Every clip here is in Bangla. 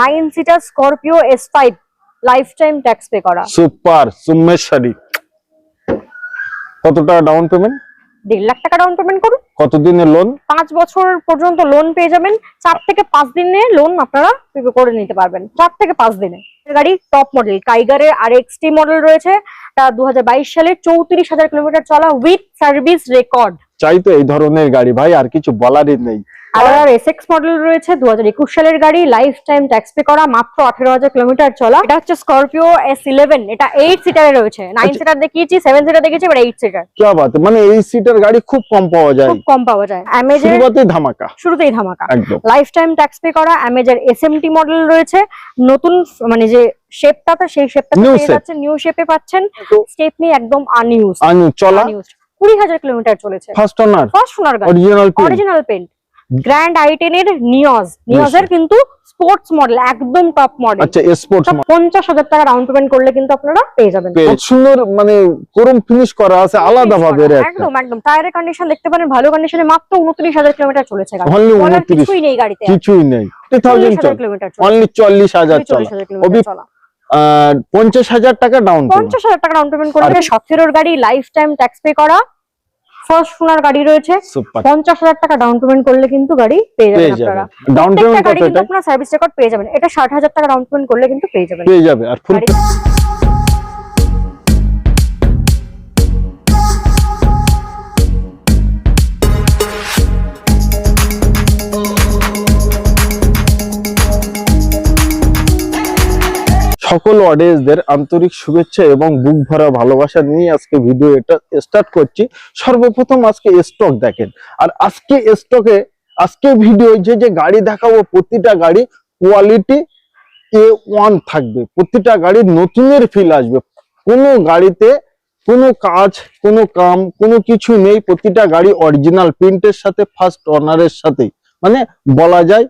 Nine seater Scorpio S five lifetime tax pay করা সুপার সুমেশ্বরী কত টাকা ডাউন পেমেন্ট দেড় লাখ টাকা ডাউন পেমেন্ট করুন। কতদিনের লোন পাঁচ বছর পর্যন্ত লোন পেয়ে যাবেন। চার থেকে পাঁচ দিনে লোন আপনারা pay করে নিতে পারবেন। চার থেকে পাঁচ দিনে। গাড়ি টপ মডেল টাইগারের আর এক্সটি মডেল রয়েছে। তা দু হাজার বাইশ সালে চৌত্রিশ হাজার কিলোমিটার চলা উইথ সার্ভিস রেকর্ড চাই তো এই ধরনের গাড়ি ভাই আর কিছু বলারই নেই। আর এস এক্স মডেল রয়েছে দু হাজার একুশ সালের গাড়ি লাইফ টাইম ট্যাক্স পে করা মাত্র আঠেরো হাজার কিলোমিটার চলা। এটা হচ্ছে স্করপিও এস ইলেভেন এটা এইট সিটারে রয়েছে। নাইন আচ্ছা। সিটার দেখিয়েছি সেভেন সিটার দেখিয়েছি এবার এইট সিটার কি বাত মানে এইট সিটার গাড়ি খুব কম পাওয়া যায়। খুব কম পাওয়া যায়। অ্যামেজের শুরুতেই ধামাকা। শুরুতেই ধামাকা। লাইফ টাইম ট্যাক্স পে করা অ্যামেজের এস এমটি মডেল রয়েছে। নতুন মানে যে শেপটাতে সেই শেপটাতে পেয়ে যাচ্ছেন নিউ শেপে পাচ্ছেন। স্টেপনি একদম আনইউজ আনইউজ চলা। কুড়ি হাজার কিলোমিটার চলেছে। ফার্স্ট ওনার ফার্স্ট ওনার গাড়ি। অরিজিনাল পেন্ট গ্র্যান্ড আইটেন এর নিয়জ নিয়জের কিন্তু স্পোর্টস মডেল একদম টপ মডেল আচ্ছা স্পোর্টস পঞ্চাশ হাজার টাকা ডাউন পেমেন্ট করলে কিন্তু আপনারা পেয়ে যাবেন। খুব সুন্দর মানে ক্রোম ফিনিশ করা আছে আলাদা ভাবে একদম একদম। টায়ারের কন্ডিশন দেখতে পারেন ভালো কন্ডিশনে মাত্র উনত্রিশ হাজার কিলোমিটার চলেছে গাড়ি। Only 29 কিছুই নেই গাড়িতে। কিছুই নেই। টু থাউজেন্ড হাজার কিলোমিটার অনলি চল্লিশ হাজার চলা। পঞ্চাশ হাজার টাকা ডাউন পঞ্চাশ হাজার টাকা ডাউন পেমেন্ট করলে সতেরোর গাড়ি লাইফ টাইম ট্যাক্স পে করা। ফার্স্ট সোনার গাড়ি রয়েছে। পঞ্চাশ হাজার টাকা ডাউন পেমেন্ট করলে কিন্তু গাড়ি পেয়ে যাবেন আপনারা। ডাউন পেমেন্ট গাড়ি কিন্তু আপনারা সার্ভিস রেকর্ড পেয়ে যাবেন। এটা ষাট হাজার টাকা ডাউন পেমেন্ট করলে কিন্তু পেয়ে যাবেন। পেয়ে যাবে আর ফুল সকল অডিয়েন্সদের আন্তরিক শুভেচ্ছা এবং বুক ভরা ভালোবাসা নিয়ে আজকে ভিডিও এটা স্টার্ট করছি। সর্বপ্রথম আজকে স্টক দেখেন। আর আজকে স্টকে আজকে ভিডিও যে যে গাড়ি দেখাবো, প্রতিটা গাড়ি কোয়ালিটি এ ওয়ান থাকবে। প্রতিটা গাড়ির নতুনের ফিল আসবে। কোনো গাড়িতে কোনো কাজ, কোনো কাম, কোনো কিছু নেই, প্রতিটা গাড়ি অরিজিনাল প্রিন্টের সাথে ফার্স্ট অনারের সাথে মানে বলা যায়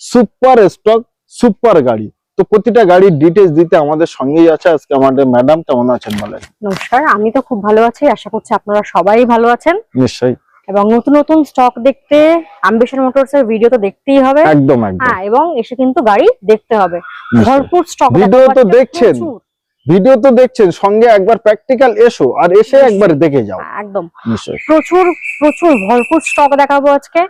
সুপার স্টক সুপার গাড়ি। তো প্রতিটা গাড়ির ডিটেলস দিতে আমাদের সঙ্গেই আছে আজকে আমাদের ম্যাডাম কেমন আছেন বলেন? নমস্কার আমি তো খুব ভালো আছি আশা করছি আপনারা সবাই ভালো আছেন। নিশ্চয়ই। এবং নতুন নতুন স্টক দেখতে আম্বিশন মোটরস এর ভিডিও তো দেখতেই হবে। একদম একদম। হ্যাঁ এবং এসে কিন্তু গাড়ি দেখতে হবে। ভরপুর স্টক ভিডিও তো দেখছেন। ভিডিও তো দেখছেন সঙ্গে একবার প্র্যাকটিক্যাল এসো আর এসে একবার দেখে যাও। একদম। প্রচুর প্রচুর ভরপুর স্টক দেখাবো আজকে।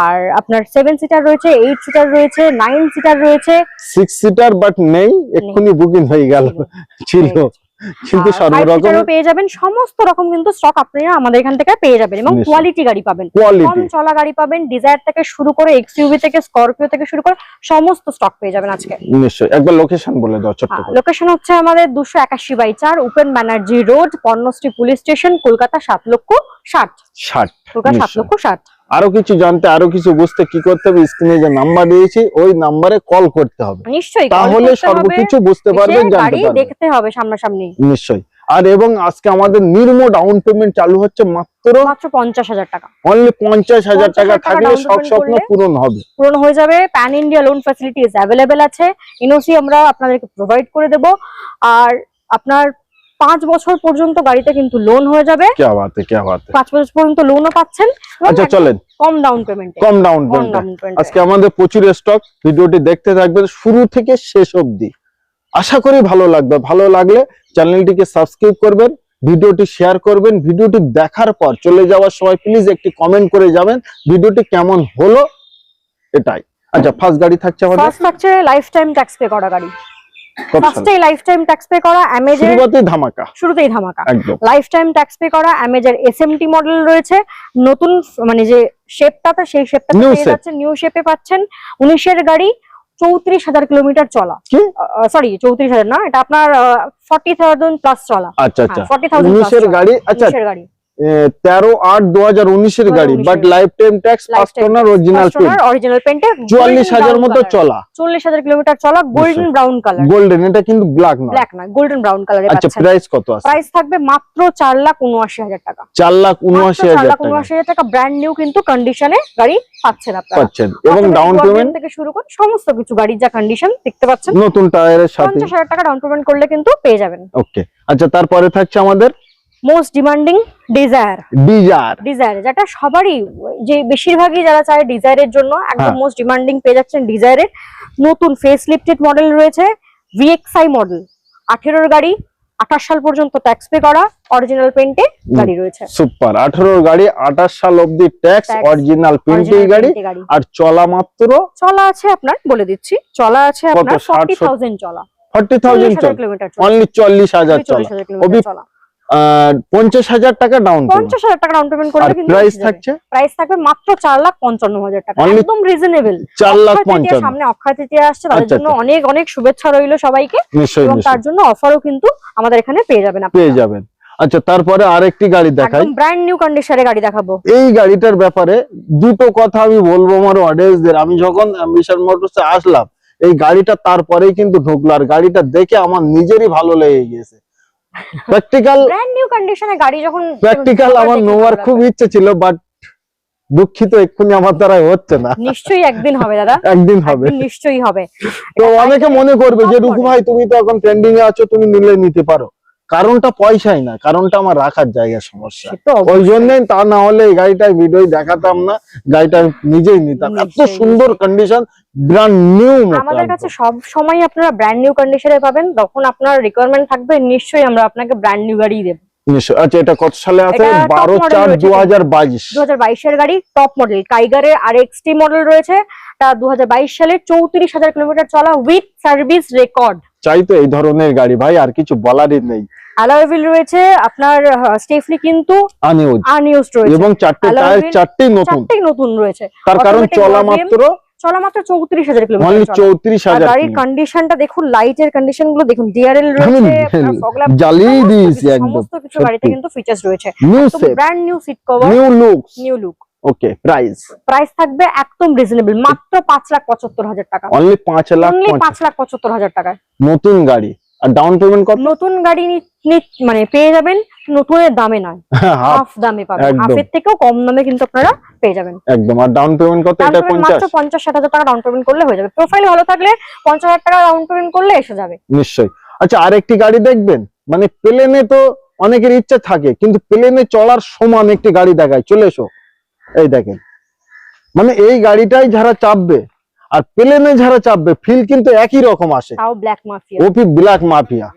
আর আপনার সেভেন সিটার রয়েছে এইট সিটার রয়েছে নাইন সিটার রয়েছে। সিক্স সিটার বাট নেই এক্ষুনি বুকিং হয়ে গেল। ছিল। কিন্তু সর্বরকম পেয়ে যাবেন সমস্ত রকম কিন্তু স্টক আপনারা আমাদের এখান থেকে পেয়ে যাবেন এবং কোয়ালিটি গাড়ি পাবেন। কম চলা গাড়ি পাবেন ডিজায়ার থেকে শুরু করে এক্সইউভি থেকে স্করপিও থেকে শুরু করে সমস্ত স্টক পেয়ে যাবেন আজকে। নিশ্চয়ই। একবার লোকেশন বলে দাও ছোট্ট করে। লোকেশন হচ্ছে আমাদের দুশো একাশি বাই চার Upen Banerjee road Parnashree police station Kolkata সাত লক্ষ ষাট। ষাট কলকাতা সাত লক্ষ ষাট। আরও কিছু জানতে আরও কিছু বুঝতে কি করতে হবে স্ক্রিনে যে নাম্বার দিয়েছি ওই নাম্বারে কল করতে হবে। নিশ্চয়ই তাহলে সর্বকিছু বুঝতে পারবেন জানতে পারবেন। দেখতে হবে সামনাসামনি। নিশ্চয়ই। আর এবং আজকে আমাদের নির্ম ডাউন পেমেন্ট চালু হচ্ছে মাত্র মাত্র পঞ্চাশ হাজার টাকা। অনলি পঞ্চাশ হাজার টাকা থাকলে সব স্বপ্ন পূরণ হবে। পূরণ হয়ে যাবে। Pan India loan facilities available আছে। এনওসি আমরা আপনাদেরকে প্রোভাইড করে দেব। আর আপনার পাঁচ বছর পর্যন্ত গাড়িটা কিন্তু লোন হয়ে যাবে। পাঁচ বছর পর্যন্ত লোনও পাচ্ছেন। আচ্ছা চলেন। কম ডাউন পেমেন্টে কম ডাউন ডাউন পেমেন্ট আজকে আমাদের প্রচুর স্টক ভিডিওটি দেখতে থাকবেন। শুরু থেকে শেষ অবধি। আশা করি ভালো লাগবে। ভালো লাগলে চ্যানেলটিকে সাবস্ক্রাইব করবেন ভিডিওটি শেয়ার করবেন। ভিডিওটি দেখার পর চলে যাওয়ার সময় প্লিজ একটি কমেন্ট করে যাবেন ভিডিওটি কেমন হলো এটাই। আচ্ছা ফার্স্ট গাড়ি থাকছে আমাদের। ফার্স্ট থাকছে লাইফ টাইম ট্যাক্স পে করা গাড়ি। সালে? লাইফ টাইম ট্যাক্স পে করা অ্যামেজের শুরুতেই ধামাকা। শুরুতেই ধামাকা। লাইফ টাইম ট্যাক্স পে করা অ্যামেজের এসএমটি মডেল রয়েছে। নতুন মানে যে শেপটাতে সেই শেপটা New পেয়ে যাচ্ছেন নিউ শেপে পাচ্ছেন। উনিশের গাড়ি চৌত্রিশ হাজার কিলোমিটার চলা। সরি চৌত্রিশ হাজার না এটা আপনার ফর্টি থাউজেন্ড প্লাস চলা। আচ্ছা আচ্ছা। ফর্টি থাউজেন্ড গাড়ি আচ্ছা। গাড়ি। তেরো আট দু হাজার উনিশের গাড়ি but lifetime tax first owner original print original পেন্টে চুয়াল্লিশ হাজার মতো চলা। চল্লিশ হাজার কিলোমিটার চলা গোল্ডেন ব্রাউন কালার গোল্ডেন এটা কিন্তু ব্ল্যাক নয়। ব্ল্যাক না গোল্ডেন ব্রাউন কালারে আচ্ছা প্রাইস কত আছে? প্রাইস থাকবে মাত্র চার লাখ উনআশি হাজার টাকা। চার লাখ উনআশি হাজার লাখ টাকা। উনআশি হাজার টাকা ব্র্যান্ড নিউ কিন্তু কন্ডিশনে গাড়ি পাচ্ছেন আপনারা। পাচ্ছেন। এবং ডাউন পেমেন্ট থেকে শুরু করে সমস্ত কিছু গাড়ির যা কন্ডিশন দেখতে পাচ্ছেন। নতুন টায়ারের সাথে। পঞ্চাশ হাজার টাকা ডাউন পেমেন্ট করলে কিন্তু পেয়ে যাবেন। ওকে আচ্ছা তারপরে থাকছে আমাদের most demanding Dzire Dzire Dzire যেটা সবারই যে বেশিরভাগই যারা চায় ডিজায়ারের জন্য একদম হ্যাঁ। মোস্ট ডিমান্ডিং পেয়ে যাচ্ছেন ডিজায়ারের নতুন ফেস লিফটেড মডেল রয়েছে ভিএক্সআই মডেল আঠেরোর গাড়ি আঠাশ সাল পর্যন্ত ট্যাক্স পে করা অরিজিনাল পেন্টে গাড়ি রয়েছে। সুপার আঠারোর গাড়ি আঠাশ সাল অব্দি ট্যাক্স অরিজিনাল গাড়ি। আর চলা মাত্র? চলা আছে আপনার বলে দিচ্ছি চলা আছে আপনার 60, ফর্টি থাউজেন্ড চলা। ফর্টি থাউজেন্ড চলা। অনলি চল্লিশ হাজার চলা। পঞ্চাশ হাজার টাকা ডাউন পঞ্চাশ হাজার টাকা ডাউন পেমেন্ট করলে কিন্তু প্রাইস থাকছে? প্রাইস থাকবে মাত্র চার লাখ পঞ্চান্ন হাজার টাকা। একদম রিজনেবল চার লাখ পঞ্চান্ন। সামনে অক্ষয় তৃতীয়া আসছে তাদের আচ্ছা, জন্য অনেক অনেক শুভেচ্ছা রইল সবাইকে। এবং তার জন্য অফারও কিন্তু আমাদের এখানে পেয়ে যাবেন। পেয়ে যাবেন। আচ্ছা তারপরে আরেকটি গাড়ি দেখাই। ব্র্যান্ড নিউ কন্ডিশনে গাড়ি দেখাবো। এই গাড়িটার ব্যাপারে দুটো কথা আমি বলব আমার অডিয়েন্সদের আমি যখন অ্যাম্বিশন মোটরসে আসলাম এই গাড়িটা তারপরেই কিন্তু ঢুকলো। আর গাড়িটা দেখে আমার নিজেরই ভালো লেগে গেছে। প্র্যাকটিক্যাল ব্র্যান্ড নিউ কন্ডিশনে গাড়ি যখন প্র্যাকটিক্যাল আমার নোয়ার খুব ইচ্ছে ছিল বাট দুঃখিত এক্ষুনি আমার দ্বারা হচ্ছে না। নিশ্চয়ই একদিন হবে দাদা। একদিন হবে। নিশ্চয়ই হবে। তো অনেকে মনে করবে যে রুকু ভাই তুমি তো এখন ট্রেন্ডিং এ আছো তুমি নিলে নিতে পারো। কারণটা পয়সাই না কারণটা আমার রাখার জায়গা সমস্যা। ওই। জন্যই তা না হলে এই গাড়িটা ভিডিও দেখাতাম না গাড়িটা নিজেই নিতাম। এত সুন্দর কন্ডিশন ব্র্যান্ড নিউ আমাদের কাছে সব সময় আপনারা ব্র্যান্ড নিউ কন্ডিশনে পাবেন যখন আপনার রিকোয়ারমেন্ট থাকবে নিশ্চয়ই আমরা আপনাকে ব্র্যান্ড নিউ গাড়ি দেবো। নিশ্চয়। আচ্ছা এটা কত সালে আছে? বারো model চার রয়েছে। দু হাজার বাইশ। দু হাজার বাইশের গাড়ি টপ মডেল কাইগারের আর এক্সটি মডেল রয়েছে। তা দু হাজার বাইশ সালে চৌত্রিশ হাজার কিলোমিটার চলা উইথ সার্ভিস রেকর্ড চাই তো এই ধরনের গাড়ি ভাই আর কিছু বলারই নেই। অ্যালয় রয়েছে আপনার স্টেফনি কিন্তু আনিউজ আনইউজড রয়েছে। এবং চারটে টায়ার wheel, নতুন। রয়েছে। তার কারণ চলা মাত্র চলা মাত্র চৌত্রিশ হাজার কিলোমিটার চৌত্রিশ হাজার গাড়ির কন্ডিশনটা দেখুন লাইটের কন্ডিশনগুলো দেখুন ডিআরএল রয়েছে জ্বালিয়ে সমস্ত দিয়েছি একদম সমস্ত কিছু গাড়িতে কিন্তু ফিচার্স রয়েছে। New brand new seat cover new looks new look okay price price থাকবে একদম রিজনেবল মাত্র পাঁচ লাখ পঁচাত্তর হাজার টাকা। অনলি পাঁচ লাখ অনলি পঞ্চাশ লাখ পঁচাত্তর হাজার টাকায়। নতুন গাড়ি আর ডাউন পেমেন্ট কত? নতুন গাড়ি মানে পেয়ে যাবেন নতুনের দামে নয় হাফ। হাফ দামে পাবেন। হাফের থেকেও কম দামে কিন্তু আপনারা পেয়ে যাবেন। একদম আর ডাউন পেমেন্ট কত? এটা পেমেন্ট পঞ্চাশ। মাত্র পঞ্চাশ ষাট হাজার টাকা ডাউন পেমেন্ট করলে হয়ে যাবে। প্রোফাইল ভালো থাকলে পঞ্চাশ হাজার টাকা ডাউন পেমেন্ট করলে এসে যাবে। নিশ্চয়ই। আচ্ছা আরেকটি গাড়ি দেখবেন? মানে প্লেনে তো অনেকের ইচ্ছা থাকে কিন্তু প্লেনে চলার সমান একটি গাড়ি দেখায়। চলে এসো। এই দেখেন। মানে এই গাড়িটাই যারা চাপবে আর প্লেনে যারা চাপবে ফিল কিন্তু একই রকম আসে। তাও black mafia OP black mafia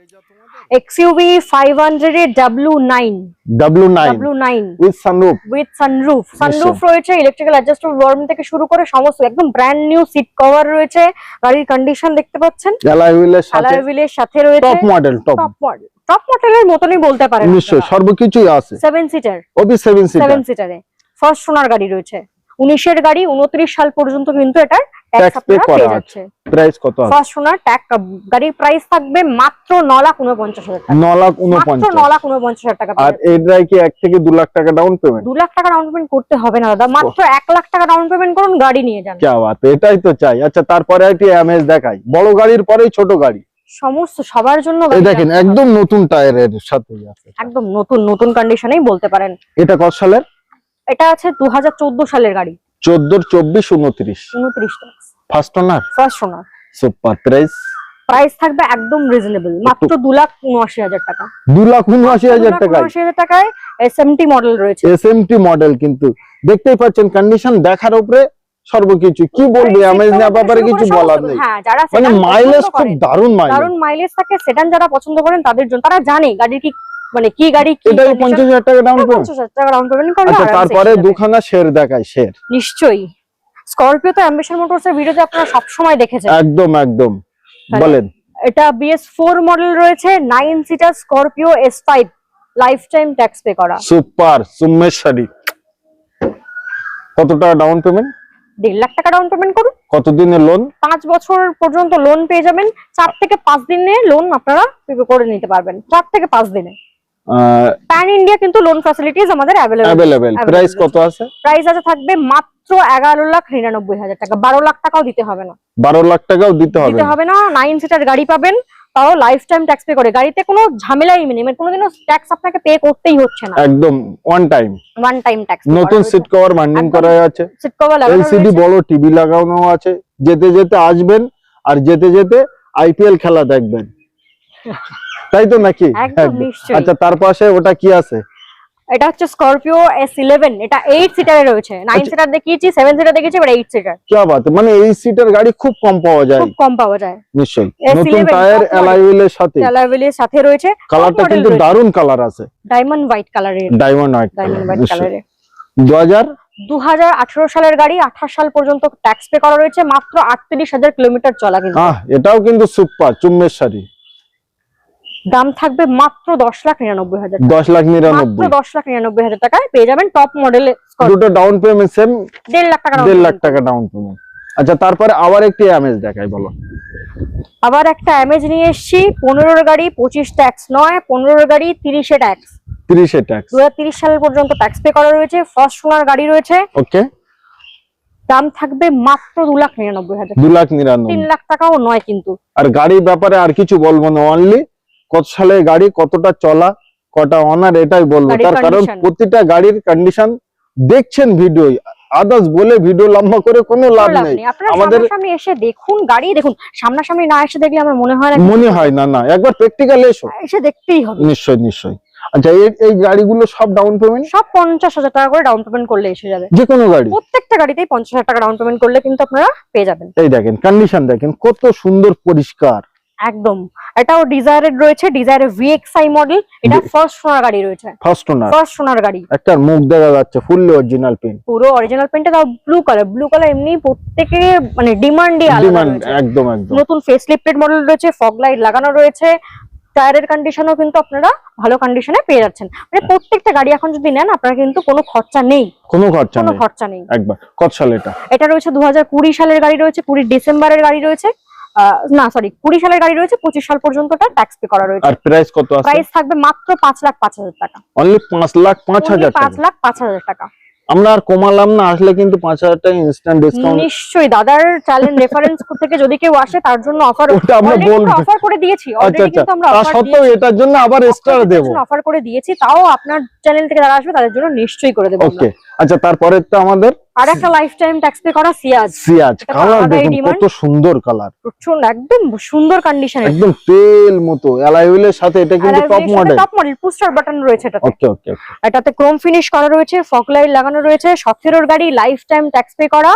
W nine W nine W nine with sunroof with sunroof sunroof রয়েছে ইলেকট্রিক্যাল অ্যাডজাস্টেবল ওয়ার্ম থেকে শুরু করে সমস্ত একদম ব্র্যান্ড নিউ সিট কভার রয়েছে। গাড়ির কন্ডিশন দেখতে পাচ্ছেন? অ্যালয় হুইলের সাথে। অ্যালয় হুইলের সাথে রয়েছে। Top model top model top মডেলের মতনই বলতে পারেন নিশ্চয়ই সর্বকিছুই আছে। Seven seater OP seven seater seven সিটারে first সোনার গাড়ি রয়েছে। উনিশের গাড়ি উনত্রিশ সাল পর্যন্ত কিন্তু এটা Tax ট্যাক্স আপনারা পেয়ে যাচ্ছে প্রাইস কত ফার্স্ট সোনার ট্যাগ গাড়ির প্রাইস থাকবে মাত্র লাখ হাজার টাকা। লাখ মাত্র উনপঞ্চাশ লাখ উনপঞ্চাশ হাজার টাকা আর এটাই কি এক থেকে দু লাখ টাকা ডাউন পেমেন্ট লাখ টাকা ডাউন পেমেন্ট করতে হবে না দাদা মাত্র লাখ টাকা ডাউন পেমেন্ট করুন গাড়ি নিয়ে যান। ক্যা বাত এটাই তো চাই। আচ্ছা তারপরে এমএস দেখাই। বড় গাড়ির পরেই ছোট গাড়ি। সমস্ত সবার জন্য এই দেখেন একদম নতুন টায়ারের সাথে আছে। একদম নতুন নতুন কন্ডিশনেই বলতে পারেন। এটা কত সালের? এটা আছে দু হাজার চোদ্দ সালের গাড়ি। চোদ্দোর চব্বিশ উনত্রিশ। ফার্স্ট ওনার ফার্স্ট সোনার সুপার প্রাইস প্রাইস থাকবে একদম রিজনেবল মাত্র দু লাখ উনআশি হাজার টাকা। দু লাখ উনআশি হাজার টাকা উনআশি হাজার টাকায় এস এম টি মডেল রয়েছে। এস এম টি মডেল কিন্তু। দেখতেই পাচ্ছেন কন্ডিশন দেখার উপরে সর্বকিছু। কি বলবে ব্যাপারে কিছু বলার নেই। হ্যাঁ যারা মানে মাইলেজ খুব দারুণ মাইলেজ দারুণ মাইলেজ থাকে সেডান যারা পছন্দ করেন তাদের জন্য তারা জানে গাড়ির কি মানে কি গাড়ি কি পঞ্চাশ হাজার টাকা ডাউন পেমেন্ট পঞ্চাশ হাজার টাকা ডাউন পেমেন্ট করলে আচ্ছা তারপরে দুখানা শের দেখায় শের। নিশ্চয়ই। স্করপিও তো অ্যাম্বিশন মোটরস এর ভিডিওতে আপনারা সবসময় দেখেছেন। একদম একদম। বলেন। এটা বিএস ফোর মডেল রয়েছে nine seater Scorpio S five lifetime tax pay করা। সুপার সুমেশ্বরী কত টাকা ডাউন পেমেন্ট দেড় লাখ টাকা ডাউন পেমেন্ট করুন। কতদিনের লোন পাঁচ বছর পর্যন্ত লোন পেয়ে যাবেন। চার থেকে পাঁচ দিনে লোন আপনারা করে নিতে পারবেন। চার থেকে পাঁচ দিনে। প্যান ইন্ডিয়া কিন্তু লোন ফ্যাসিলিটিস আমাদের অ্যাভেলেবেল প্রাইস কত আছে? প্রাইস আছে থাকবে মাত্র এগারো লাখ নিরানব্বই হাজার টাকা। বারো লাখ টাকাও দিতে হবে না। বারো লাখ টাকাও দিতে হবে। দিতে হবে না। নাইন সিটার গাড়ি পাবেন তাও লাইফ টাইম ট্যাক্স পে করে। গাড়িতে কোনো ঝামেলাই নেই। মানে কোনোদিনও ট্যাক্স আপনাকে পে করতেই হচ্ছে না। একদম one time one time tax নতুন সিট কভার একদম। করা আছে। সিট কভার লাগানো এলসিডি বড় টিভি লাগানো আছে। যেতে যেতে আসবেন আর যেতে যেতে আইপিএল খেলা দেখবেন। তাই তো নাকি। আচ্ছা তার পাশে ওটা কি আছে? এটা হচ্ছে স্করপিও এস ইলেভেন এটা এইট সিটারে রয়েছে। নাইন আচ্ছা। সিটার দেখিয়েছি সেভেন সিটার দেখিয়েছি এইট সিটার কি বাত? মানে এই সিটার গাড়ি খুব কম পাওয়া যায়। খুব কম পাওয়া যায়। নিশ্চয়ই। নতুন টায়ার। অ্যালাইউলের সাথে। অ্যালাইভেলের সাথে রয়েছে। কালারটা কিন্তু। দারুণ কালার আছে। ডায়মন্ড হোয়াইট কালারের ডায়মন্ড হোয়াইট ডায়মন্ড হোয়াইট কালারের দু সালের গাড়ি আঠাশ সাল পর্যন্ত ট্যাক্স পে করা রয়েছে। মাত্র আটত্রিশ হাজার কিলোমিটার চলা কিন্তু। এটাও কিন্তু সুপার শাড়ি। দাম থাকবে মাত্র দশ লাখ নিরানব্বই হাজার দশ লাখ নিরানব্বই। দশ লাখ নিরানব্বই হাজার টাকায় পেয়ে যাবেন টপ মডেল দুটো ডাউন পেমেন্ট সেম দেড় লাখ টাকা দেড় লাখ টাকা ডাউন পেমেন্ট আচ্ছা তারপরে আবার একটি অ্যামেজ দেখাই বলো। আবার একটা অ্যামেজ নিয়ে এসেছি পনেরোর গাড়ি পঁচিশ ট্যাক্স নয় পনেরোর গাড়ি তিরিশে ট্যাক্স তিরিশে ট্যাক্স দু হাজার তিরিশ সাল পর্যন্ত ট্যাক্স পে করা রয়েছে ফার্স্ট সোনার গাড়ি রয়েছে। ওকে দাম থাকবে মাত্র দু লাখ নিরানব্বই হাজার দু লাখ নিরানব্বই। তিন লাখ টাকাও নয় কিন্তু। আর গাড়ির ব্যাপারে আর কিছু বলব না অনলি কত সালে গাড়ি কতটা চলা কটা অনার এটাই বলব। তার কারণ প্রতিটা গাড়ির কন্ডিশন দেখছেন ভিডিও আদার্স বলে ভিডিও লম্বা করে কোনো লাভ নেই। আমাদের- সামনাসামনি এসে দেখুন গাড়ি দেখুন। সামনাসামনি না এসে দেখলে আমার মনে হয় না মনে হয় না না। একবার প্র্যাকটিক্যাল এসো। এসে দেখতেই হবে। নিশ্চয় নিশ্চয় আচ্ছা এই এই গাড়িগুলো সব ডাউন পেমেন্ট সব পঞ্চাশ হাজার টাকা করে ডাউন পেমেন্ট করলে এসে যাবে। যে কোনো গাড়ি। প্রত্যেকটা গাড়িতেই পঞ্চাশ হাজার টাকা ডাউন পেমেন্ট করলে কিন্তু আপনারা পেয়ে যাবেন। এই দেখেন কন্ডিশন দেখেন কত সুন্দর পরিষ্কার। একদম। এটাও ডিজায়ারের রয়েছে ডিজায়ারের ভিএক্সআই মডেল এটা ফার্স্ট সোনার গাড়ি রয়েছে। ফার্স্ট ওনার ফার্স্ট সোনার গাড়ি। একটা মুখ দেখা যাচ্ছে ফুললি অরিজিনাল পেন পুরো অরিজিনাল পেন্টটা তাও ব্লু কালার ব্লু কালার এমনি প্রত্যেকে মানে ডিমান্ডই আলাদা একদম একদম। নতুন ফেস লিফটেড মডেল রয়েছে ফগ লাইট লাগানো রয়েছে। টায়ারের কন্ডিশনও কিন্তু আপনারা ভালো কন্ডিশনে পেয়ে যাচ্ছেন। মানে প্রত্যেকটা গাড়ি এখন যদি নেন আপনারা কিন্তু কোনো খরচা নেই। কোনো খরচা কোনো খরচা নেই। একবার কত সাল এটা? এটা রয়েছে দু কুড়ি সালের গাড়ি রয়েছে কুড়ি ডিসেম্বরের গাড়ি রয়েছে। না সরি কুড়ি সালের গাড়ি রয়েছে পঁচিশ সাল পর্যন্তটা ট্যাক্স পে করা রয়েছে। আর প্রাইস কত আছে? প্রাইস থাকবে মাত্র পাঁচ লাখ পাঁচ হাজার টাকা। অনলি পাঁচ লাখ পাঁচ হাজার পাঁচ লাখ পাঁচ হাজার টাকা। আমরা আর কমালাম না আসলে কিন্তু পাঁচ হাজার টাকা ইনস্ট্যান্ট ডিসকাউন্ট নিশ্চয়ই দাদার চ্যানেল রেফারেন্স থেকে যদি কেউ আসে তার জন্য অফার আমরা বলব। অফার করে দিয়েছি আচ্ছা অলরেডি আচ্ছা। কিন্তু আমরা অফার সত্ত্বেও এটার জন্য আবার এক্সট্রা দেবো। অফার করে দিয়েছি তাও আপনার চ্যানেল থেকে যারা আসবে তাদের জন্য নিশ্চয়ই করে দেবো। ওকে আচ্ছা তারপরে তো আমাদের? আর একটা লাইফ টাইম ট্যাক্স পে করা সিয়াজ। সিয়াজ কালার দেখুন কত সুন্দর কালার প্রচণ্ড একদম সুন্দর কন্ডিশনে একদম তেল মতো সাথে এটা কিন্তু top model top model push start button রয়েছে এটাতে। ওকে ওকে এটাতে ক্রোম ফিনিশ করা রয়েছে ফক লাইট লাগানো রয়েছে সতেরোর গাড়ি লাইফ টাইম ট্যাক্স পে করা।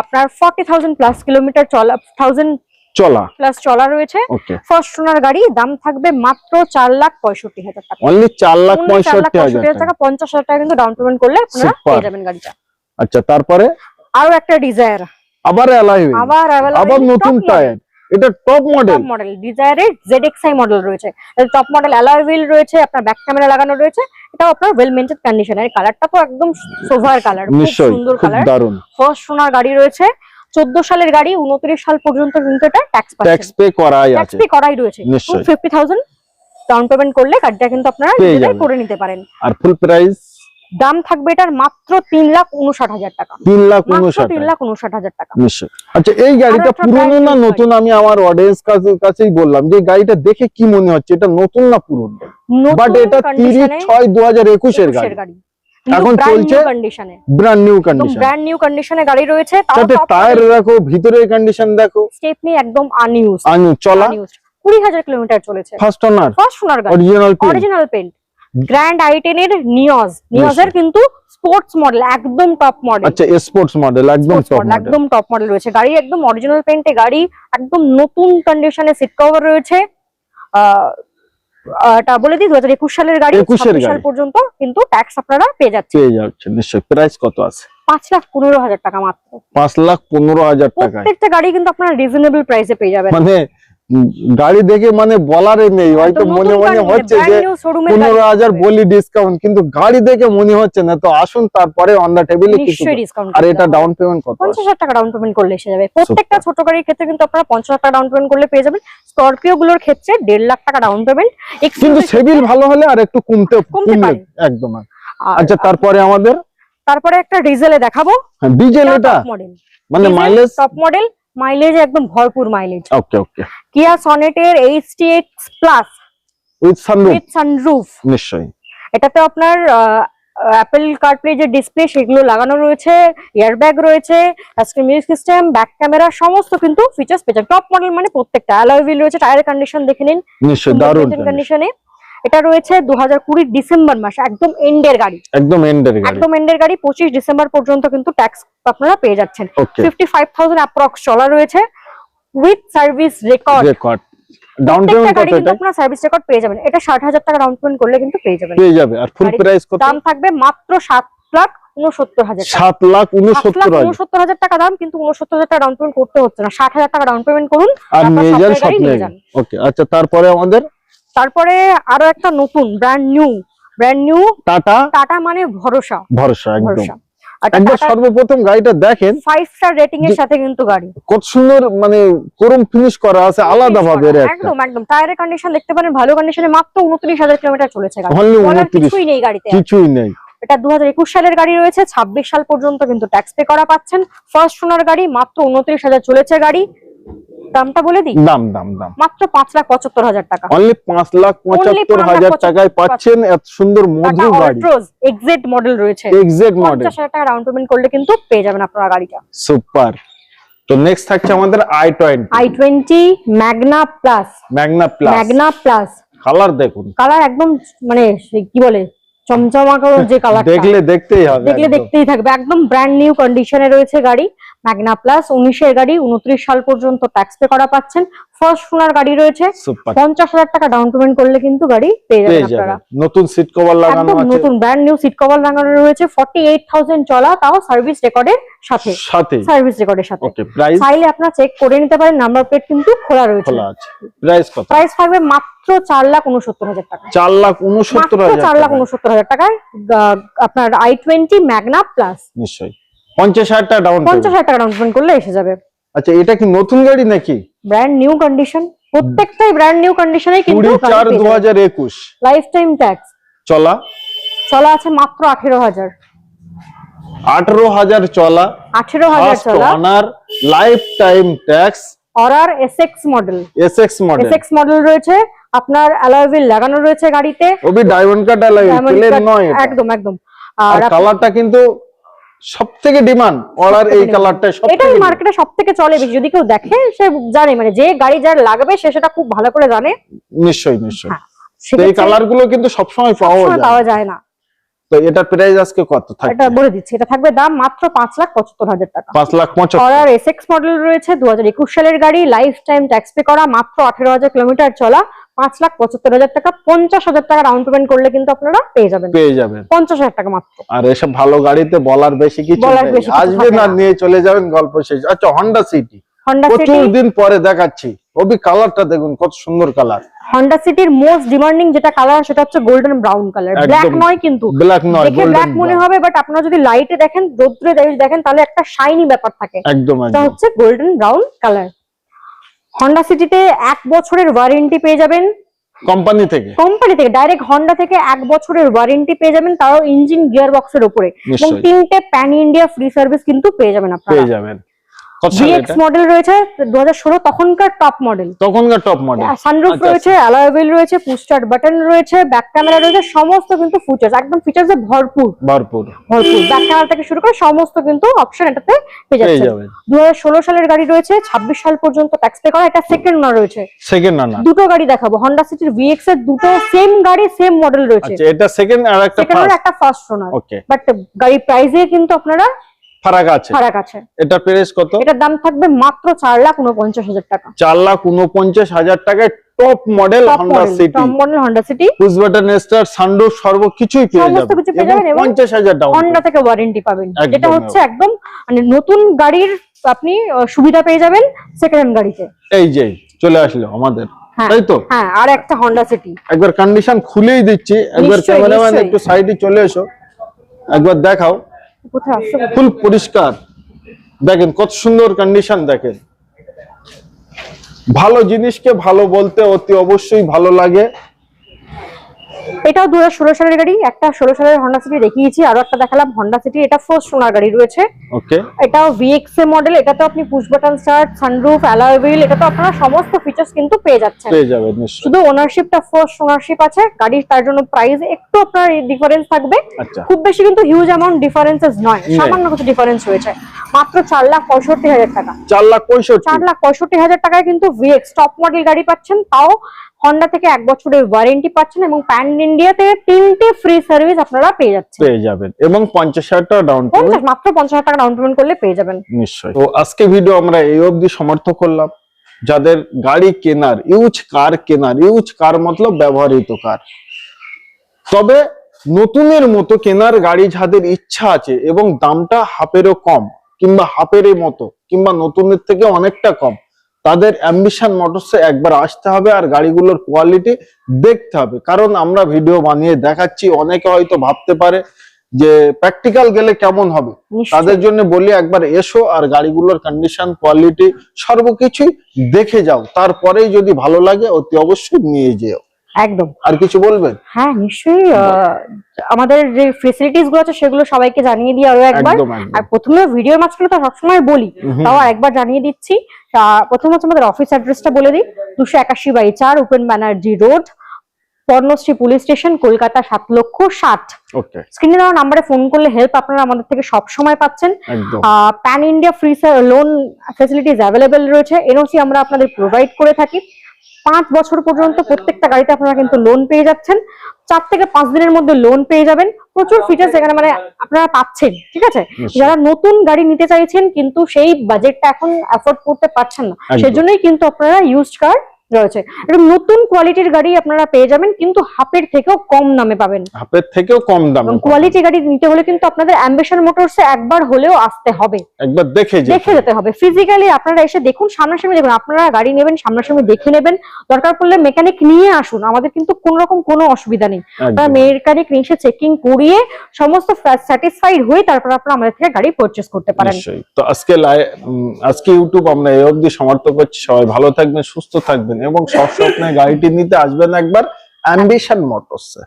আপনার ফর্টি থাউজেন্ড প্লাস কিলোমিটার চলা থাউজেন্ড চলা। প্লাস চলা রয়েছে। গাড়ি দাম থাকবে মাত্র চার লাখ পঁয়ষট্টি হাজার টাকা। অনলি চার লাখ Only চার লাখ পঁয়ষট্টি হাজার টাকা। টাকা পঞ্চাশ হাজার টাকা কিন্তু ডাউন পেমেন্ট করলে আপনারা পেয়ে যাবেন গাড়িটা। আচ্ছা তারপরে? আরও একটা ডিজায়ার আবার আবার আবার নতুন টায়ার এটা top model model Z XI model রয়েছে। টপ মডেল অ্যালয় হুইল রয়েছে আপনার ব্যাক ক্যামেরা লাগানো রয়েছে। এটাও আপনার ওয়েল মেনটেড কন্ডিশন এর কালারটা তো একদম সোভার কালার খুব সুন্দর কালার দারুণ। ফার্স্ট সোনার গাড়ি রয়েছে। চোদ্দ সালের গাড়ি উনত্রিশ সাল পর্যন্ত কিন্তু এটা ট্যাক্স ট্যাক্স পে করাই ট্যাক্স পে করাই রয়েছে। নিশ্চয়ই। ফিফটি থাউজেন্ড ডাউন পেমেন্ট করলে গাড়িটা কিন্তু আপনারা নিজেরাই করে নিতে পারেন। আর ফুল প্রাইস দাম থাকবে এটার মাত্র তিন লাখ উনষাট হাজার টাকা। তিন লাখ উনষাট তিন লাখ উনষাট হাজার টাকা। নিশ্চয়। আচ্ছা এই গাড়িটা পুরনো না নতুন? আমি আমার অডিয়েন্স কাছে কাছেই বললাম যে গাড়িটা দেখে কি মনে হচ্ছে? এটা নতুন না পুরনো? বাট এটা তিরিশ ছয় দু হাজার একুশের গাড়ি। গাড়ি এখন চলছে brand new condition brand new কন্ডিশনে গাড়ি রয়েছে। টায়ার দেখো ভিতরের কন্ডিশন দেখো। স্টেপনি একদম আনইউজ চলা। কিলোমিটার চলেছে। ফার্স্ট ওনার ফার্স্ট ওনার গাড়ি। Original original paint grand i ten এর নিয়জ নিয়জের কিন্তু স্পোর্টস মডেল একদম টপ মডেল আচ্ছা স্পোর্টস মডেল একদম টপ মডেল একদম টপ মডেল রয়েছে। গাড়ি একদম অরিজিনাল পেন্টে গাড়ি একদম নতুন কন্ডিশনে সিট কভার রয়েছে। এটা বলে দিই দু হাজার একুশ সালের গাড়ি 21 সাল পর্যন্ত কিন্তু ট্যাক্স আপনারা পেয়ে যাচ্ছেন। পেয়ে যাচ্ছে নিশ্চয় প্রাইস কত আছে? পাঁচ লাখ পনেরো হাজার টাকা মাত্র। পাঁচ লাখ পনেরো হাজার টাকায়। প্রত্যেকটা গাড়ি কিন্তু আপনারা রিজনেবল প্রাইসে পেয়ে যাবেন। মানে গাড়ি দেখে মানে বলারই নেই হয়তো মনে মনে হচ্ছে যে পনেরো হাজার বলি ডিসকাউন্ট কিন্তু গাড়ি দেখে মনে হচ্ছে না তো আসুন তারপরে অন দা টেবিলে আর এটা ডাউন পেমেন্ট কত পঞ্চাশ হাজার টাকা ডাউন পেমেন্ট করলে এসে যাবে। প্রত্যেকটা ছোট গাড়ির ক্ষেত্রে কিন্তু আপনারা পঞ্চাশ হাজার টাকা ডাউন পেমেন্ট করলে পেয়ে যাবেন। স্করপিও গুলোর ক্ষেত্রে দেড় লাখ টাকা ডাউন পেমেন্ট কিন্তু সেবিল ভালো হলে আর একটু কমতে কমতে একদম আচ্ছা তারপরে আমাদের? তারপরে একটা ডিজেলে দেখাবো। ডিজেল এটা মডেল মানে মাইলেজ টপ মডেল মাইলেজ একদম ভরপুর mileage okay okay Kia সনেটের HTX plus with sunroof with sunroof নিশ্চয়ই। এটাতে আপনার অ্যাপেল কার্ডপ্লে যে ডিসপ্লে সেগুলো লাগানো রয়েছে এয়ারব্যাগ রয়েছে touchscreen music system back camera সমস্ত কিন্তু ফিচার্স পেয়েছেন টপ মডেল মানে প্রত্যেকটা। অ্যালয় হুইল রয়েছে টায়ার কন্ডিশন দেখে নিন। নিশ্চয়ই দারুণ কন্ডিশনে এটা রয়েছে দু হাজার কুড়ি ডিসেম্বর মাসে একদম এন্ডের গাড়ি। একদম এন্ডের গাড়ি। একদম এন্ডের গাড়ি পঁচিশ ডিসেম্বর পর্যন্ত কিন্তু ট্যাক্স আপনারা পেয়ে যাচ্ছেন। ফিফটি ফাইভ থাউজেন্ড অ্যাপ্রক্স চলা রয়েছে। With service record record down payment কত এটা আপনারা সার্ভিস রেকর্ড পেয়ে যাবেন। এটা ষাট হাজার টাকা ডাউন পেমেন্ট করলে কিন্তু পেয়ে যাবেন। পেয়ে যাবে। আর ফুল প্রাইস কত? দাম থাকবে মাত্র সাত লাখ উনসত্তর হাজার টাকা। সাত লাখ সাত লাখ উনসত্তর হাজার। উনসত্তর হাজার টাকা দাম কিন্তু উনসত্তর হাজার টাকা ডাউন পেমেন্ট করতে হচ্ছে না। ষাট হাজার টাকা ডাউন পেমেন্ট করুন আর নিয়ে সব নিয়ে যান। ওকে আচ্ছা তারপরে আমাদের? তারপরে আরও একটা নতুন brand new brand new Tata? Tata মানে ভরসা। ভরসা একদম। একবার সর্বপ্রথম গাড়িটা দেখেন। ফাইভ স্টার রেটিং এর সাথে কিন্তু গাড়ি। কত সুন্দর মানে কোরম ফিনিশ করা আছে আলাদা ভাবে একদম একদম। টায়ারের কন্ডিশন দেখতে পারেন ভালো কন্ডিশনে মাত্র উনত্রিশ হাজার কিলোমিটার চলেছে গাড়ি Only বলার 29 কিছুই নেই গাড়িতে। কিছুই নেই। এটা দু একুশ সালের গাড়ি রয়েছে ছাব্বিশ সাল পর্যন্ত কিন্তু ট্যাক্স পে করা পাচ্ছেন। ফার্স্ট ওনার গাড়ি মাত্র উনত্রিশ হাজার চলেছে গাড়ি। দামটা বলে দিই? দাম দাম দাম। মাত্র পাঁচ লাখ পঁচাত্তর হাজার টাকা। অনলি পাঁচ লাখ পঁচাত্তর হাজার টাকায় পাচ্ছেন এত সুন্দর মধুর গাড়ি। এক্সেট মডেল রয়েছে। এক্সাক্ট মডেল পঞ্চাশ হাজার টাকা ডাউন পেমেন্ট করলে কিন্তু পেয়ে যাবেন আপনারা গাড়িটা। সুপার তো নেক্সট থাকছে আমাদের i twenty i twenty Magna plus Magna plus Magna plus colour দেখুন। কালার একদম মানে কি বলে চমচমাকার যে কালারটা দেখলে দেখতেই হবে দেখলে দেখতেই থাকবে। একদম ব্র্যান্ড নিউ কন্ডিশনে রয়েছে গাড়ি। ম্যাগনা প্লাস উনিশের গাড়ি উনত্রিশ সাল পর্যন্ত ট্যাক্স পে করা পাচ্ছেন। ফার্স্ট ওনার গাড়ি রয়েছে। পঞ্চাশ হাজার টাকা ডাউন পেমেন্ট করলে কিন্তু গাড়ি পেয়ে যাবেন আপনারা। নতুন সিট কভার লাগানো আছে। নতুন ব্র্যান্ড নিউ সিট কভার লাগানো রয়েছে। ফর্টি এইট থাউজেন্ড চলা তাও সার্ভিস রেকর্ডের সাথে। সাথে। সার্ভিস রেকর্ডের সাথে। ওকে প্রাইস চাইলে আপনারা চেক করে নিতে পারেন নাম্বার প্লেট কিন্তু খোলা রয়েছে। খোলা আছে। প্রাইস কত? প্রাইস থাকবে মাত্র চার লাখ উনসত্তর হাজার টাকা। চার লাখ উনসত্তর মাত্র হাজার চার লাখ টাকা। উনসত্তর হাজার টাকায় আপনার আই টোয়েন্টি ম্যাগনা প্লাস নিশ্চয়ই। পঞ্চাশ হাজার টাকা ডাউন পঞ্চাশ হাজার টাকা ডাউন পেমেন্ট করলে এসে যাবে। আচ্ছা এটা কি নতুন গাড়ি নাকি? ব্র্যান্ড নিউ কন্ডিশন প্রত্যেকটাই ব্র্যান্ড নিউ কন্ডিশনে কিন্তু কুড়ি চার দু হাজার একুশ। লাইফ টাইম ট্যাক্স চলা? চলা আছে মাত্র আঠেরো হাজার। আঠারো হাজার চলা। আঠেরো হাজার ফার্স্ট চলা। Owner life time tax অরার SX model S X model SX model রয়েছে। আপনার অ্যালয় লাগানো রয়েছে গাড়িতে। ওবি ডায়মন্ড কাট নয় একদম একদম। আর কালারটা কিন্তু সব থেকে ডিমান্ড অর্ডার এই কালারটা সব এটাই মার্কেটে সব থেকে চলে বেশি। যদি কেউ দেখে সে জানে মানে যে গাড়ি যার লাগবে সে সেটা খুব ভালো করে জানে। নিশ্চয়ই নিশ্চয়ই। হ্যাঁ, এই সেক্ষেত্রে কালারগুলো কিন্তু সবসময় পাওয়া যায়। পাওয়া যায় না। তো এটার প্রাইস আজকে কত এটা বলে দিচ্ছি। এটা থাকবে দাম মাত্র পাঁচ লাখ পঁচাত্তর হাজার টাকা। পাঁচ লাখ পঁচাত্তর। অরার এসএক্স মডেল রয়েছে দু হাজার একুশ সালের গাড়ি লাইফ টাইম ট্যাক্স পে করা মাত্র আঠেরো হাজার কিলোমিটার চলা। পাঁচ লাখ পঁচাত্তর হাজার টাকা পঞ্চাশ হাজার টাকা ডাউন পেমেন্ট করলে কিন্তু আপনারা পেয়ে যাবেন। পেয়ে যাবেন। পঞ্চাশ হাজার টাকা মাত্র। আর এসব ভালো গাড়িতে বলার বেশি কিছু আসবেন আর। নিয়ে চলে যাবেন গল্প শেষ। আচ্ছা হন্ডা সিটি প্রচুর দিন পরে দেখাচ্ছি। ওবি কালারটা দেখুন কত সুন্দর কালার হন্ডা সিটির মোস্ট ডিমান্ডিং যেটা কালার সেটা হচ্ছে গোল্ডেন ব্রাউন কালার ব্ল্যাক নয় কিন্তু। ব্ল্যাক নয় দেখে ব্ল্যাক মনে হবে বাট আপনারা যদি লাইটে দেখেন রোদ্রে দেখেন তাহলে একটা শাইনি ব্যাপার থাকে। একদম এটা হচ্ছে গোল্ডেন ব্রাউন কালার হন্ডা সিটিতে এক বছরের ওয়ারেন্টি পেয়ে যাবেন। কোম্পানি থেকে? কোম্পানি থেকে ডাইরেক্ট হন্ডা থেকে এক বছরের ওয়ারেন্টি পেয়ে যাবেন তাও ইঞ্জিন গিয়ার বক্সের উপরে। এবং তিনটে প্যান ইন্ডিয়া ফ্রি সার্ভিস কিন্তু পেয়ে যাবেন আপনারা। পেয়ে যাবেন। ভিএক্স মডেল রয়েছে দু হাজার ষোলো তখনকার টপ মডেল তখনকার টপ মডেল সানরুফ রয়েছে অ্যালয় হুইল রয়েছে বাটন রয়েছে ব্যাক ক্যামেরা রয়েছে সমস্ত কিন্তু ফিচার্স একদম ফিচার্স ভরপুর। ভরপুর। ভরপুর। ব্যাক ক্যামেরা থেকে শুরু করে সমস্ত কিন্তু অপশন এটাতে পেয়ে পেয়ে যাচ্ছে যাবেন। সালের গাড়ি রয়েছে ছাব্বিশ সাল পর্যন্ত ট্যাক্স পে করা এটা সেকেন্ড না রয়েছে। সেকেন্ড না না। দুটো গাড়ি দেখাবো হন্ডা সিটির ভিএক্স এর দুটো সেম গাড়ি সেম মডেল রয়েছে। আচ্ছা এটা সেকেন্ড আর একটা ফার্স্ট একটা ফার্স্ট বাট গাড়ির প্রাইসে কিন্তু আপনারা ফারাক আছে ফারাক আছে এটা প্রাইস কত? এটার দাম থাকবে মাত্র চার লাখ উনপঞ্চাশ হাজার টাকা। চার লাখ উনপঞ্চাশ হাজার টাকায় top model Honda city top model Honda city push button start sunroof সর্বকিছুই পেয়ে যাবেন। কিছু পেয়ে যাবেন এবং পঞ্চাশ হাজার ডাউন হন্ডা থেকে ওয়ারেন্টি পাবেন। একদম যেটা হচ্ছে একদম মানে নতুন গাড়ির আপনি সুবিধা পেয়ে যাবেন সেকেন্ড হ্যান্ড গাড়িতে। এই যে চলে আসলো আমাদের। হ্যাঁ তাই তো? হ্যাঁ আর একটা হন্ডা সিটি একবার কন্ডিশন খুলেই দিচ্ছি। একবার ক্যামেরাম্যান। একটু সাইডে চলে এসো। একবার দেখাও। ফুল পরিষ্কার। দেখেন, কত সুন্দর কন্ডিশন দেখেন। ভালো জিনিসকে ভালো বলতে অতি অবশ্যই ভালো লাগে। এটাও দু হাজার ষোলো সালের গাড়ি একটা ষোলো সালের হন্ডা সিটি দেখিয়েছি আরও একটা দেখালাম। হন্ডা সিটি এটা ফার্স্ট সোনার গাড়ি রয়েছে। এটাও ভিএক্স এ মডেল এটাতে আপনি push button start sunroof alloy wheel এটা তো আপনারা সমস্ত ফিচার্স কিন্তু পেয়ে যাচ্ছেন। পেয়ে যাবেন নিশ্চয়ই। শুধু ওনারশিপটা ফার্স্ট ওনারশিপ আছে গাড়ির তার জন্য প্রাইস একটু আপনার ডিফারেন্স থাকবে। আচ্ছা। খুব বেশি কিন্তু হিউজ অ্যামাউন্ট ডিফারেন্সেস নয় সামান্য কিছু ডিফারেন্স রয়েছে। মাত্র চার লাখ পঁয়ষট্টি হাজার টাকা। চার লাখ পঁয়ষট্টি। চার লাখ পঁয়ষট্টি হাজার টাকায় কিন্তু ভিএক্স টপ মডেল গাড়ি পাচ্ছেন তাও হন্ডা থেকে এক বছরের ওয়ারেন্টি পাচ্ছেন এবং প্যান ইন্ডিয়াতে তিনটে ফ্রি সার্ভিস আপনারা পেয়ে যাচ্ছেন। পেয়ে যাবেন এবং পঞ্চাশ হাজার টাকা ডাউন পেমেন্ট মাত্র পঞ্চাশ হাজার টাকা ডাউন পেমেন্ট করলে পেয়ে যাবেন। নিশ্চয়ই। তো আজকে ভিডিও আমরা এই অবধি সমর্থ করলাম। যাদের গাড়ি কেনার ইউজ কার কেনার ইউজ কার মতলব ব্যবহৃত কার তবে নতুনের মতো কেনার গাড়ি যাদের ইচ্ছা আছে এবং দামটা হাফেরও কম কিংবা হাফের মতো কিংবা নতুনের থেকে অনেকটা কম তাদের অ্যাম্বিশন মোটরসে একবার আসতে হবে আর গাড়িগুলোর কোয়ালিটি দেখতে হবে। কারণ আমরা ভিডিও বানিয়ে দেখাচ্ছি অনেকে হয়তো ভাবতে পারে যে প্র্যাকটিক্যাল গেলে কেমন হবে? তাদের জন্য বলি একবার এসো আর গাড়িগুলোর কন্ডিশন কোয়ালিটি সর্বকিছুই দেখে যাও। তারপরেই যদি ভালো লাগে অতি অবশ্যই নিয়ে যেও। একদম। আর কিছু বলবেন? হ্যাঁ নিশ্চয়ই আমাদের যে ফেসিলিটিসগুলো আছে সেগুলো সবাইকে জানিয়ে দিয়ে আরও একবার। আর প্রথমে ভিডিওর মাঝখানে তো সবসময় বলি তাও একবার জানিয়ে দিচ্ছি। প্রথম হচ্ছে আমাদের অফিস অ্যাড্রেসটা বলে দিই দুশো একাশি বাই চার Upen Banerjee road Parnashree police station Kolkata সাত লক্ষ ষাট। স্ক্রিনে দেওয়া নাম্বারে ফোন করলে হেল্প আপনারা আমাদের থেকে সব সময় পাচ্ছেন। Pan India free loan facilities available রয়েছে এনওসি আমরা আপনাদের প্রোভাইড করে থাকি। পাঁচ বছর পর্যন্ত প্রত্যেকটা গাড়িতে আপনারা কিন্তু লোন পেয়ে যাচ্ছেন। চার থেকে পাঁচ দিনের মধ্যে লোন পেয়ে যাবেন। প্রচুর ফিচার্স এখানে মানে আপনারা পাচ্ছেন ঠিক আছে? যারা নতুন গাড়ি নিতে চাইছেন কিন্তু সেই বাজেটটা এখন অ্যাফোর্ড করতে পারছেন না। সেজন্যই কিন্তু আপনারা ইউজড কার রয়েছে। নতুন কোয়ালিটির গাড়ি আপনারা পেয়ে যাবেন কিন্তু হাফের থেকেও কম দামে পাবেন। হাফের থেকেও কম দামে কোয়ালিটি গাড়ি নিতে হলে কিন্তু আপনাদের অ্যাম্বিশন মোটরসে একবার হলেও আসতে হবে। একবার দেখে দেখে যেতে হবে। ফিজিক্যালি আপনারা এসে দেখুন সামনাসামনি দেখুন আপনারা গাড়ি নেবেন সামনাসামনি দেখে নেবেন। দরকার পড়লে মেকানিক নিয়ে আসুন আমাদের কিন্তু কোন রকম কোনো অসুবিধা নেই। আপনারা মেকানিক নিয়ে এসে চেকিং করিয়ে সমস্ত স্যাটিসফাইড হয়ে তারপর আপনারা আমাদের থেকে গাড়ি পারচেস করতে পারেন। তো আজকে আজকে ইউটিউব আমরা এই অবধি সমর্থ করছি। সবাই ভালো থাকবেন সুস্থ থাকবেন। এবং সব স্বপ্নে গাড়িটি নিতে আসবেন একবার অ্যাম্বিশন মোটরসে